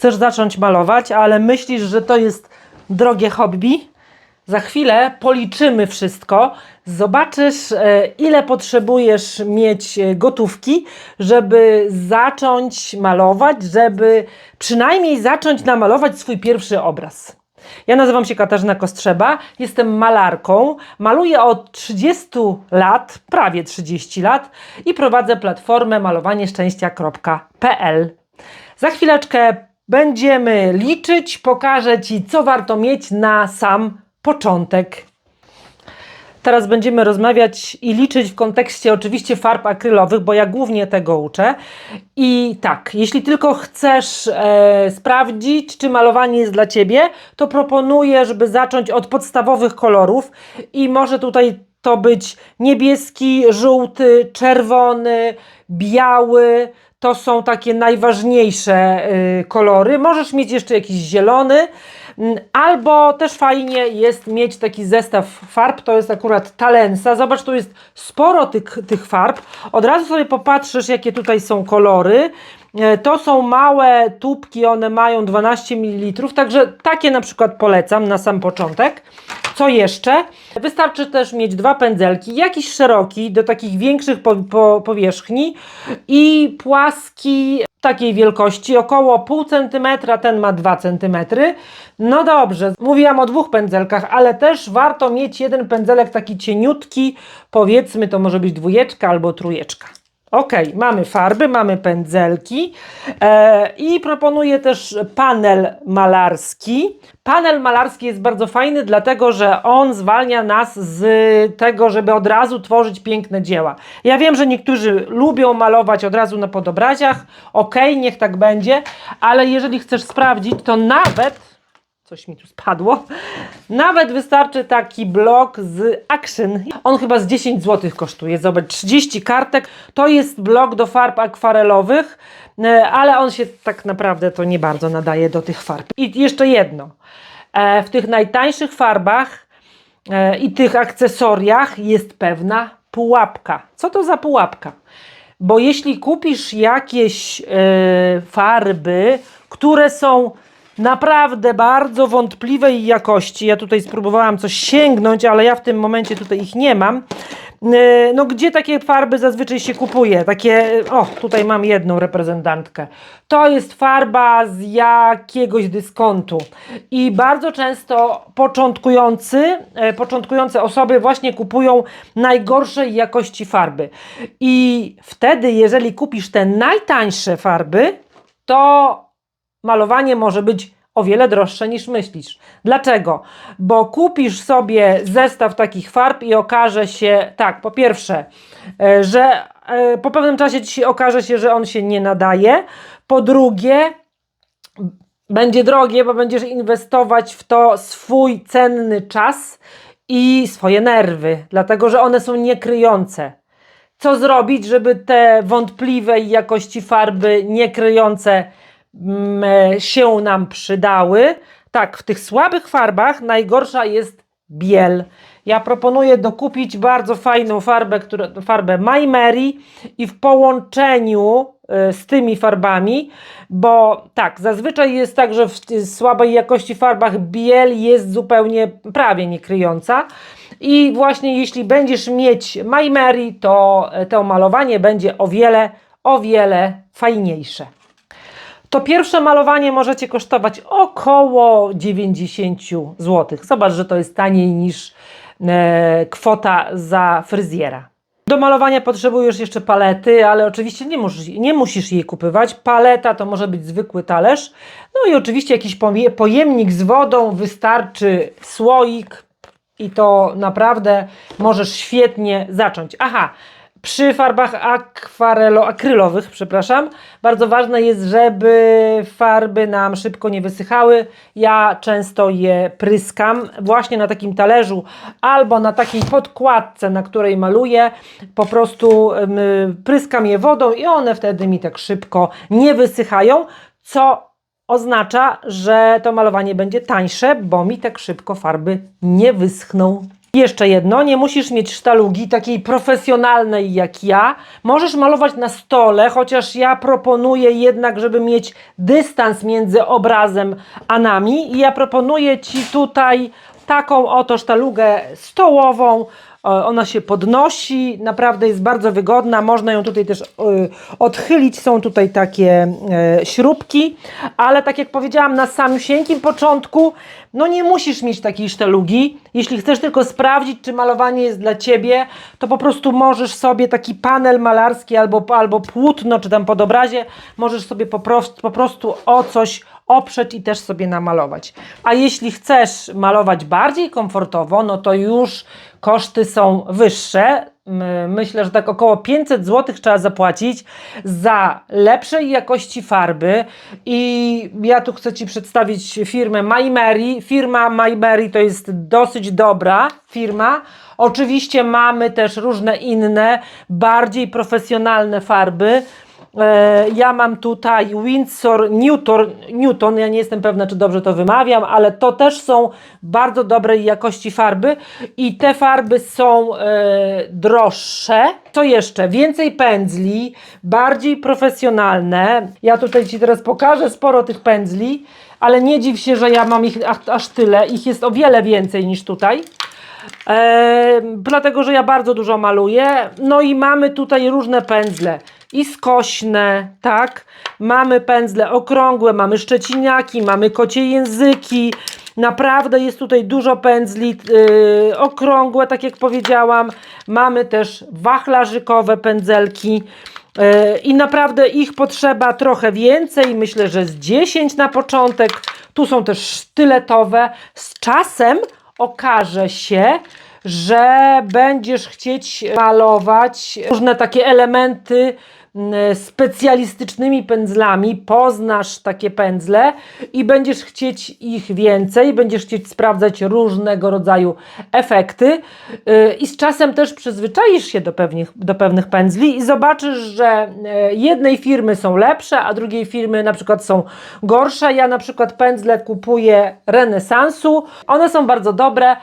chcesz zacząć malować, ale myślisz, że to jest drogie hobby, za chwilę policzymy wszystko. Zobaczysz, e, ile potrzebujesz mieć e, gotówki, żeby zacząć malować, żeby przynajmniej zacząć namalować swój pierwszy obraz. Ja nazywam się Katarzyna Kostrzeba, jestem malarką, maluję od 30 lat, prawie 30 lat i prowadzę platformę malowanieszczęścia.pl. Za chwileczkę będziemy liczyć, pokażę Ci, co warto mieć na sam początek. Teraz będziemy rozmawiać i liczyć w kontekście oczywiście farb akrylowych, bo ja głównie tego uczę. I tak, jeśli tylko chcesz e, sprawdzić, czy malowanie jest dla Ciebie, to proponuję, żeby zacząć od podstawowych kolorów i może tutaj to być niebieski, żółty, czerwony, biały. To są takie najważniejsze y, kolory. Możesz mieć jeszcze jakiś zielony. Mm, Albo też fajnie jest mieć taki zestaw farb, to jest akurat Talensa. Zobacz, tu jest sporo tych, tych farb. Od razu sobie popatrzysz, jakie tutaj są kolory. E, To są małe tubki, one mają 12 ml, także takie na przykład polecam na sam początek. Co jeszcze? Wystarczy też mieć dwa pędzelki, jakiś szeroki do takich większych po, po, powierzchni i płaski takiej wielkości, około pół centymetra, ten ma 2 centymetry. No dobrze, mówiłam o dwóch pędzelkach, ale też warto mieć jeden pędzelek taki cieniutki, powiedzmy to może być dwójeczka albo trójeczka. Ok, mamy farby, mamy pędzelki e, i proponuję też panel malarski. Panel malarski jest bardzo fajny, dlatego że on zwalnia nas z tego, żeby od razu tworzyć piękne dzieła. Ja wiem, że niektórzy lubią malować od razu na podobraziach. Ok, niech tak będzie, ale jeżeli chcesz sprawdzić, to nawet coś mi tu spadło. Nawet wystarczy taki blok z Action. On chyba z 10 zł kosztuje. Zobacz, 30 kartek. To jest blok do farb akwarelowych, e, ale on się tak naprawdę to nie bardzo nadaje do tych farb. I jeszcze jedno. E, W tych najtańszych farbach e, i tych akcesoriach jest pewna pułapka. Co to za pułapka? Bo jeśli kupisz jakieś farby, które są naprawdę bardzo wątpliwej jakości, ja tutaj spróbowałam coś sięgnąć, ale ja w tym momencie tutaj ich nie mam. E, No, gdzie takie farby zazwyczaj się kupuje? Takie, o, tutaj mam jedną reprezentantkę. To jest farba z jakiegoś dyskontu. I bardzo często początkujący, e, początkujące osoby właśnie kupują najgorszej jakości farby. I wtedy, jeżeli kupisz te najtańsze farby, to malowanie może być o wiele droższe niż myślisz. Dlaczego? Bo kupisz sobie zestaw takich farb i okaże się, tak, po pierwsze, e, że e, po pewnym czasie ci okaże się, że on się nie nadaje. Po drugie, będzie drogie, bo będziesz inwestować w to swój cenny czas i swoje nerwy, dlatego że one są niekryjące. Co zrobić, żeby te wątpliwej jakości farby niekryjące mm, e, się nam przydały? Tak, w tych słabych farbach najgorsza jest biel. Ja proponuję dokupić bardzo fajną farbę, farbę My Mary i w połączeniu e, z tymi farbami, bo tak, zazwyczaj jest tak, że w słabej jakości farbach biel jest zupełnie prawie niekryjąca. I właśnie jeśli będziesz mieć My Mary, to to malowanie będzie o wiele, o wiele fajniejsze. To pierwsze malowanie może Cię kosztować około 90 zł. Zobacz, że to jest taniej niż e, kwota za fryzjera. Do malowania potrzebujesz jeszcze palety, ale oczywiście nie musisz, nie musisz jej kupywać. Paleta to może być zwykły talerz. No i oczywiście jakiś poje- pojemnik z wodą, wystarczy słoik i to naprawdę możesz świetnie zacząć. Aha, przy farbach akwarelo, akrylowych, przepraszam, bardzo ważne jest, żeby farby nam szybko nie wysychały. Ja często je pryskam właśnie na takim talerzu albo na takiej podkładce, na której maluję. Po prostu pryskam je wodą i one wtedy mi tak szybko nie wysychają, co oznacza, że to malowanie będzie tańsze, bo mi tak szybko farby nie wyschną. Jeszcze jedno, nie musisz mieć sztalugi takiej profesjonalnej jak ja. Możesz malować na stole, chociaż ja proponuję jednak, żeby mieć dystans między obrazem a nami. I ja proponuję Ci tutaj taką oto sztalugę stołową. E, Ona się podnosi, naprawdę jest bardzo wygodna. Można ją tutaj też y, odchylić. Są tutaj takie e, śrubki, ale tak jak powiedziałam na samym początku, no nie musisz mieć takiej sztalugi. Jeśli chcesz tylko sprawdzić, czy malowanie jest dla ciebie, to po prostu możesz sobie taki panel malarski albo, albo płótno, czy tam podobrazie, możesz sobie po prostu, po prostu o coś oprzeć i też sobie namalować. A jeśli chcesz malować bardziej komfortowo, no to już koszty są wyższe. My- Myślę, że tak około 500 zł trzeba zapłacić za lepszej jakości farby. I ja tu chcę Ci przedstawić firmę My Mary. Firma My Mary to jest dosyć dobra firma. Oczywiście mamy też różne inne, bardziej profesjonalne farby. E, Ja mam tutaj Windsor Newton, Newton, ja nie jestem pewna, czy dobrze to wymawiam, ale to też są bardzo dobrej jakości farby i te farby są e, droższe. Co jeszcze? Więcej pędzli, bardziej profesjonalne. Ja tutaj Ci teraz pokażę sporo tych pędzli, ale nie dziw się, że ja mam ich aż, aż tyle. Ich jest o wiele więcej niż tutaj. E, dlatego, że ja bardzo dużo maluję. No i mamy tutaj różne pędzle. I skośne, tak? Mamy pędzle okrągłe, mamy szczeciniaki, mamy kocie języki. Naprawdę jest tutaj dużo pędzli yy, okrągłe, tak jak powiedziałam. Mamy też wachlarzykowe pędzelki. Yy, I naprawdę ich potrzeba trochę więcej. Myślę, że z 10 na początek. Tu są też sztyletowe. Z czasem okaże się, że będziesz chcieć malować różne takie elementy specjalistycznymi pędzlami, poznasz takie pędzle i będziesz chcieć ich więcej, będziesz chcieć sprawdzać różnego rodzaju efekty yy, i z czasem też przyzwyczaisz się do pewnych, do pewnych pędzli i zobaczysz, że yy, jednej firmy są lepsze, a drugiej firmy na przykład są gorsze. Ja na przykład pędzle kupuję renesansu, one są bardzo dobre,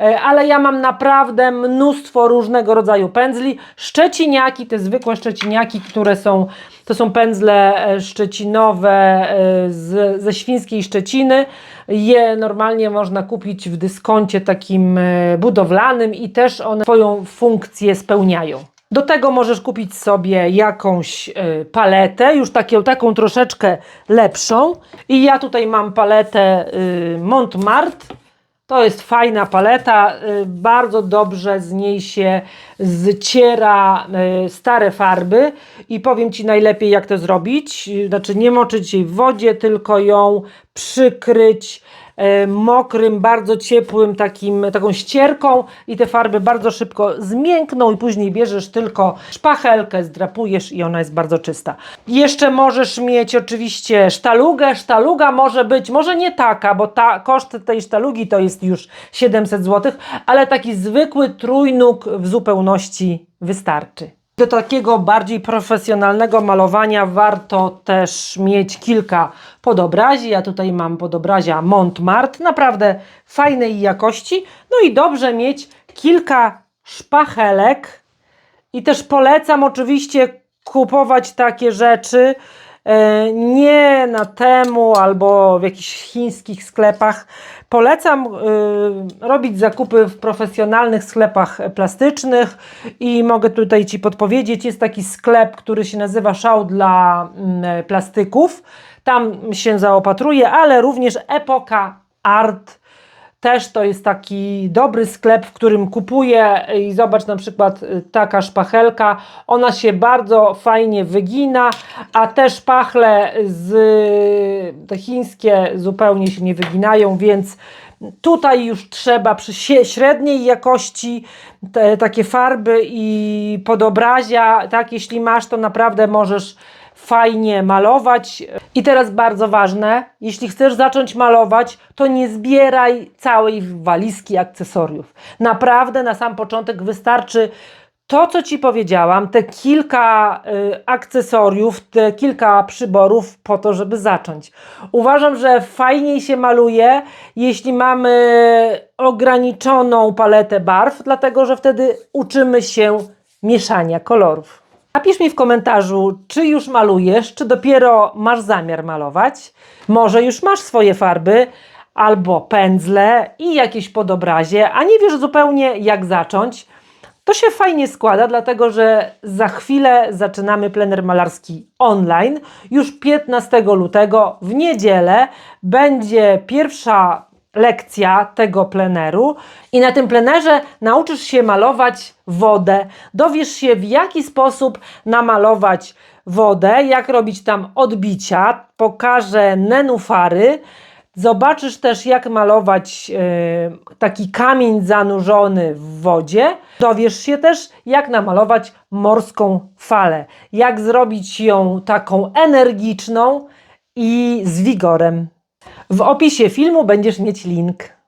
E, ale ja mam naprawdę mnóstwo różnego rodzaju pędzli. Szczeciniaki, te zwykłe szczeciniaki, które są, to są pędzle e, szczecinowe e, z, ze świńskiej Szczeciny. Je normalnie można kupić w dyskoncie takim e, budowlanym i też one swoją funkcję spełniają. Do tego możesz kupić sobie jakąś paletę, już takie, taką troszeczkę lepszą. I ja tutaj mam paletę y, Montmartre. To jest fajna paleta, y, bardzo dobrze z niej się zciera y, stare farby i powiem Ci najlepiej jak to zrobić, Y, znaczy nie moczyć jej w wodzie, tylko ją przykryć mokrym, bardzo ciepłym takim, taką ścierką i te farby bardzo szybko zmiękną i później bierzesz tylko szpachelkę, zdrapujesz i ona jest bardzo czysta. Jeszcze możesz mieć oczywiście sztalugę. Sztaluga może być, może nie taka, bo ta, koszt tej sztalugi to jest już 700 zł, ale taki zwykły trójnóg w zupełności wystarczy. Do takiego bardziej profesjonalnego malowania warto też mieć kilka podobrazi. Ja tutaj mam podobrazia Montmartre, naprawdę fajnej jakości. No i dobrze mieć kilka szpachelek. I też polecam oczywiście kupować takie rzeczy nie na temu albo w jakichś chińskich sklepach. Polecam y, robić zakupy w profesjonalnych sklepach plastycznych i mogę tutaj Ci podpowiedzieć, jest taki sklep, który się nazywa Szał dla mm, plastyków. Tam się zaopatruję, ale również Epoka Art też to jest taki dobry sklep, w którym kupuję i zobacz na przykład y, taka szpachelka, ona się bardzo fajnie wygina, a te szpachle z, te chińskie zupełnie się nie wyginają, więc tutaj już trzeba przy średniej jakości te, takie farby i podobrazia, tak, jeśli masz, to naprawdę możesz fajnie malować. I teraz bardzo ważne, jeśli chcesz zacząć malować, to nie zbieraj całej walizki akcesoriów. Naprawdę na sam początek wystarczy to, co Ci powiedziałam, te kilka y, akcesoriów, te kilka przyborów po to, żeby zacząć. Uważam, że fajniej się maluje, jeśli mamy ograniczoną paletę barw, dlatego że wtedy uczymy się mieszania kolorów. Napisz mi w komentarzu, czy już malujesz, czy dopiero masz zamiar malować. Może już masz swoje farby albo pędzle i jakieś podobrazie, a nie wiesz zupełnie jak zacząć. To się fajnie składa, dlatego że za chwilę zaczynamy plener malarski online. Już 15 lutego w niedzielę będzie pierwsza lekcja tego pleneru i na tym plenerze nauczysz się malować wodę. Dowiesz się w jaki sposób namalować wodę, jak robić tam odbicia, pokażę nenufary. Zobaczysz też, jak malować e, taki kamień zanurzony w wodzie. Dowiesz się też, jak namalować morską falę, jak zrobić ją taką energiczną i z wigorem. W opisie filmu będziesz mieć link.